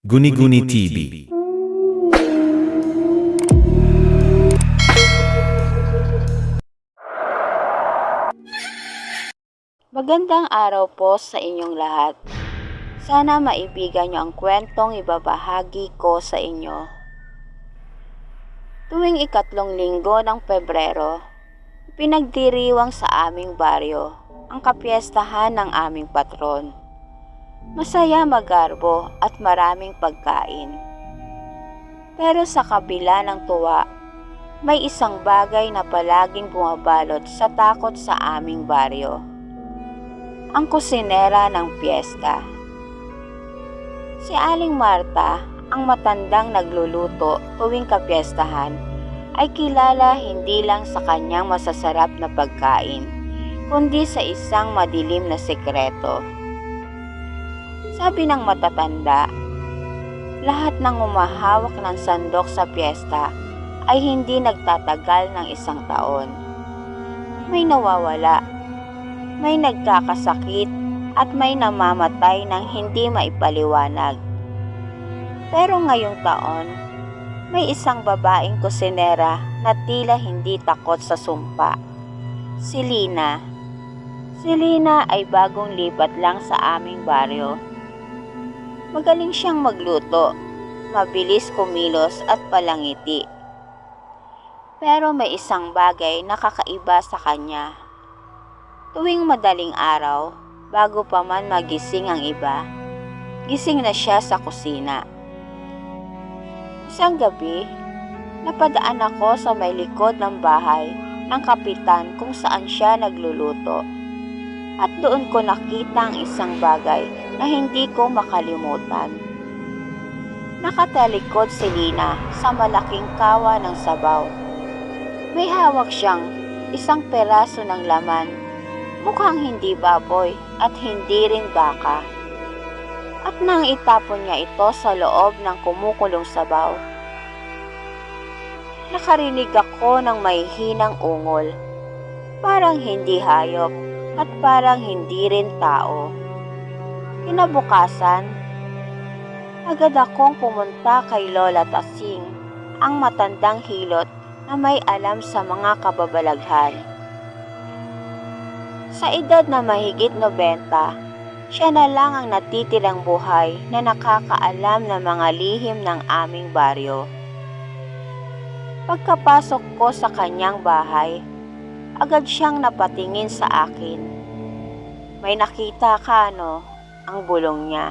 Guni-Guni TV. Magandang araw po sa inyong lahat. Sana maibigan niyo ang kwentong ibabahagi ko sa inyo. Tuwing ikatlong linggo ng Pebrero, pinagdiriwang sa aming baryo ang kapiestahan ng aming patron. Masaya magarbo at maraming pagkain. Pero sa kabila ng tuwa, may isang bagay na palaging bumabalot sa takot sa aming baryo ang kusinera ng piyesta. Si Aling Marta, ang matandang nagluluto tuwing kapiestahan, ay kilala hindi lang sa kanyang masasarap na pagkain, kundi sa isang madilim na sekreto. Sabi ng matatanda, lahat ng umahawak ng sandok sa piyesta ay hindi nagtatagal ng isang taon. May nawawala may nagkakasakit at may namamatay ng hindi maipaliwanag. Pero ngayong taon, may isang babaeng kusinera na tila hindi takot sa sumpa. Si Lina. Si Lina ay bagong lipat lang sa aming baryo. Magaling siyang magluto, mabilis kumilos at palangiti. Pero may isang bagay na kakaiba sa kanya. Tuwing madaling araw, bago pa man magising ang iba, gising na siya sa kusina. Isang gabi, napadaan ako sa may likod ng bahay ng kapitan kung saan siya nagluluto. At doon ko nakita ang isang bagay na hindi ko makalimutan. Nakatalikod si Lina sa malaking kawa ng sabaw. May hawak siyang isang peraso ng laman Mukhang hindi baboy at hindi rin baka. At nang itapon niya ito sa loob ng kumukulong sabaw, nakarinig ako ng may hinang ungol. Parang hindi hayop at parang hindi rin tao. Kinabukasan, agad akong pumunta kay Lola Tasing, ang matandang hilot na may alam sa mga kababalaghan. Sa edad na mahigit 90, siya na lang ang natitirang buhay na nakakaalam ng mga lihim ng aming baryo. Pagkapasok ko sa kanyang bahay, agad siyang napatingin sa akin. May nakita ka no, ang bulong niya.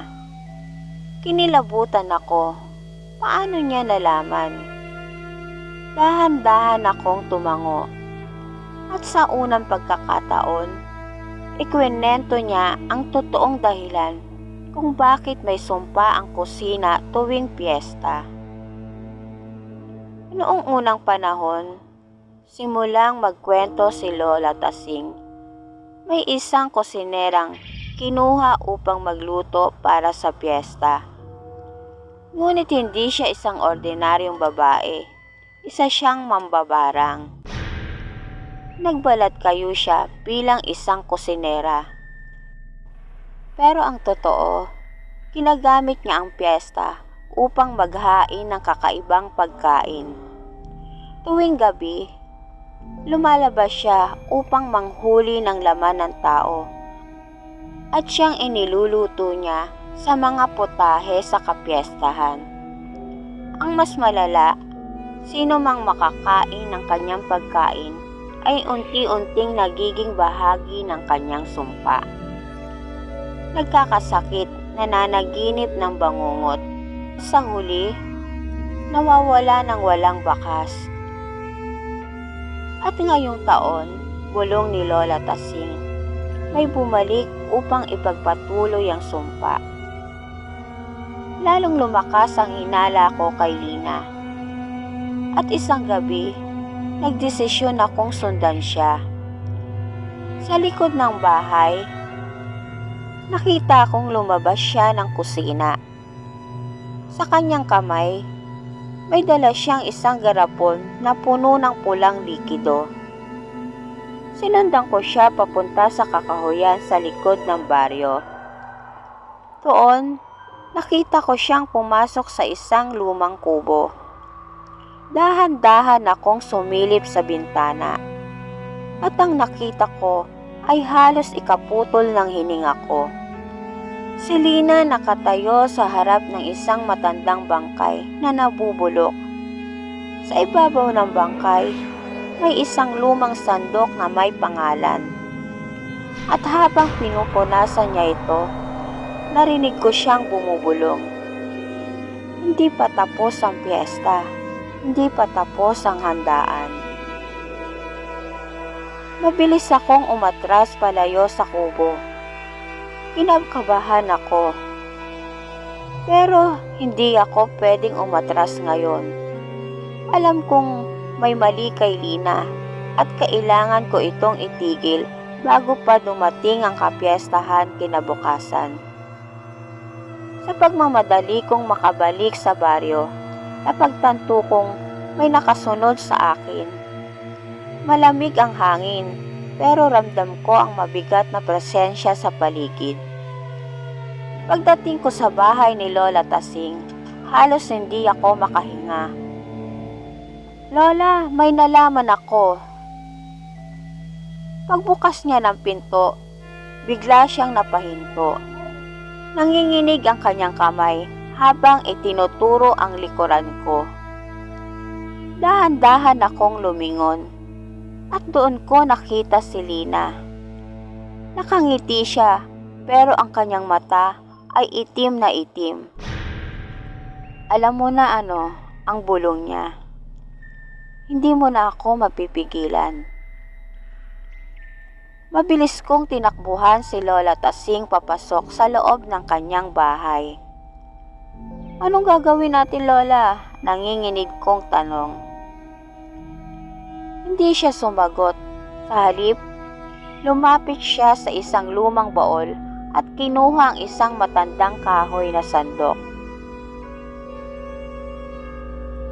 Kinilabutan ako. Paano niya nalaman? Dahan-dahan akong tumango. At sa unang pagkakataon, Ikwinento niya ang totoong dahilan kung bakit may sumpa ang kusina tuwing piyesta. Noong unang panahon, simulang magkwento si Lola Tasing. May isang kusinerang kinuha upang magluto para sa piyesta. Ngunit hindi siya isang ordinaryong babae. Isa siyang mambabarang nagbalat kayo siya bilang isang kusinera. Pero ang totoo, ginagamit niya ang piyesta upang maghain ng kakaibang pagkain. Tuwing gabi, lumalabas siya upang manghuli ng laman ng tao at siyang iniluluto niya sa mga putahe sa kapiestahan. Ang mas malala, sino mang makakain ng kanyang pagkain ay unti-unting nagiging bahagi ng kanyang sumpa. Nagkakasakit, nananaginip ng bangungot. Sa huli, nawawala ng walang bakas. At ngayong taon, bulong ni Lola Tasing, may bumalik upang ipagpatuloy ang sumpa. Lalong lumakas ang hinala ko kay Lina. At isang gabi, nagdesisyon akong sundan siya. Sa likod ng bahay, nakita akong lumabas siya ng kusina. Sa kanyang kamay, may dala siyang isang garapon na puno ng pulang likido. Sinundan ko siya papunta sa kakahuyan sa likod ng baryo. Doon, nakita ko siyang pumasok sa isang lumang kubo. Dahan-dahan akong sumilip sa bintana. At ang nakita ko ay halos ikaputol ng hininga ko. Si Lina nakatayo sa harap ng isang matandang bangkay na nabubulok. Sa ibabaw ng bangkay, may isang lumang sandok na may pangalan. At habang pinupunasan niya ito, narinig ko siyang bumubulong. Hindi pa tapos ang piyesta. Hindi pa tapos ang handaan. Mabilis akong umatras palayo sa kubo. Kinakabahan ako. Pero hindi ako pwedeng umatras ngayon. Alam kong may mali kay Lina at kailangan ko itong itigil bago pa dumating ang kapiestahan kinabukasan. Sa pagmamadali kong makabalik sa baryo, napagtanto kong may nakasunod sa akin. Malamig ang hangin, pero ramdam ko ang mabigat na presensya sa paligid. Pagdating ko sa bahay ni Lola Tasing, halos hindi ako makahinga. Lola, may nalaman ako. Pagbukas niya ng pinto, bigla siyang napahinto. Nanginginig ang kanyang kamay habang itinuturo ang likuran ko. Dahan-dahan akong lumingon at doon ko nakita si Lina. Nakangiti siya pero ang kanyang mata ay itim na itim. Alam mo na ano ang bulong niya. Hindi mo na ako mapipigilan. Mabilis kong tinakbuhan si Lola Tasing papasok sa loob ng kanyang bahay. Anong gagawin natin, Lola? Nanginginig kong tanong. Hindi siya sumagot. Sa halip, lumapit siya sa isang lumang baol at kinuha ang isang matandang kahoy na sandok.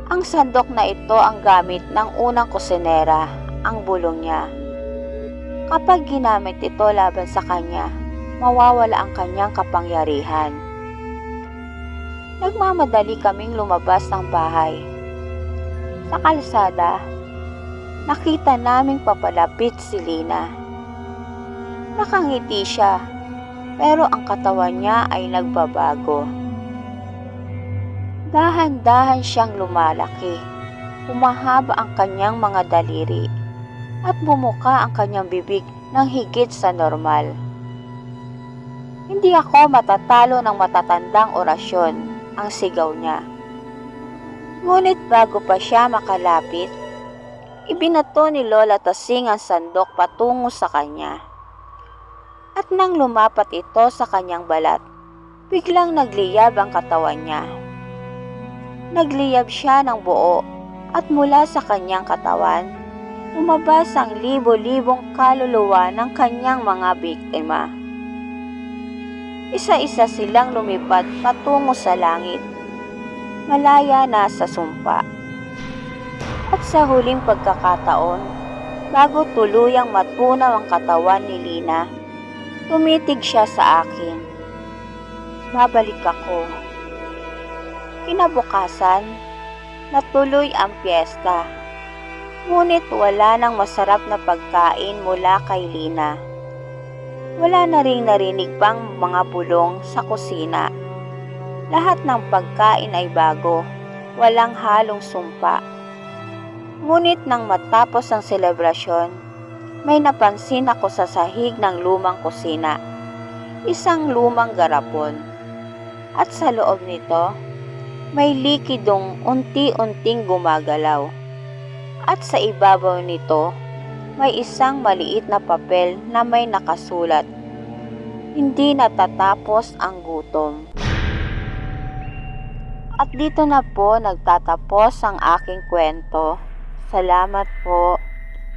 Ang sandok na ito ang gamit ng unang kusinera, ang bulong niya. Kapag ginamit ito laban sa kanya, mawawala ang kanyang kapangyarihan. Nagmamadali kaming lumabas ng bahay. Sa kalsada, nakita naming papalapit si Lina. Nakangiti siya, pero ang katawan niya ay nagbabago. Dahan-dahan siyang lumalaki. Humahaba ang kanyang mga daliri at bumuka ang kanyang bibig ng higit sa normal. Hindi ako matatalo ng matatandang orasyon, ang sigaw niya. Ngunit bago pa siya makalapit, ibinato ni Lola Tasing ang sandok patungo sa kanya. At nang lumapat ito sa kanyang balat, biglang nagliyab ang katawan niya. Nagliyab siya ng buo at mula sa kanyang katawan, lumabas ang libo-libong kaluluwa ng kanyang mga biktima. Isa-isa silang lumipad patungo sa langit, malaya na sa sumpa. At sa huling pagkakataon, bago tuluyang matunaw ang katawan ni Lina, tumitig siya sa akin. Babalik ako. Kinabukasan, natuloy ang piyesta. Ngunit wala nang masarap na pagkain mula kay Lina. Wala na ring narinig pang mga bulong sa kusina. Lahat ng pagkain ay bago, walang halong sumpa. Ngunit nang matapos ang selebrasyon, may napansin ako sa sahig ng lumang kusina. Isang lumang garapon. At sa loob nito, may likidong unti-unting gumagalaw. At sa ibabaw nito, may isang maliit na papel na may nakasulat. Hindi natatapos ang gutom. At dito na po nagtatapos ang aking kwento. Salamat po.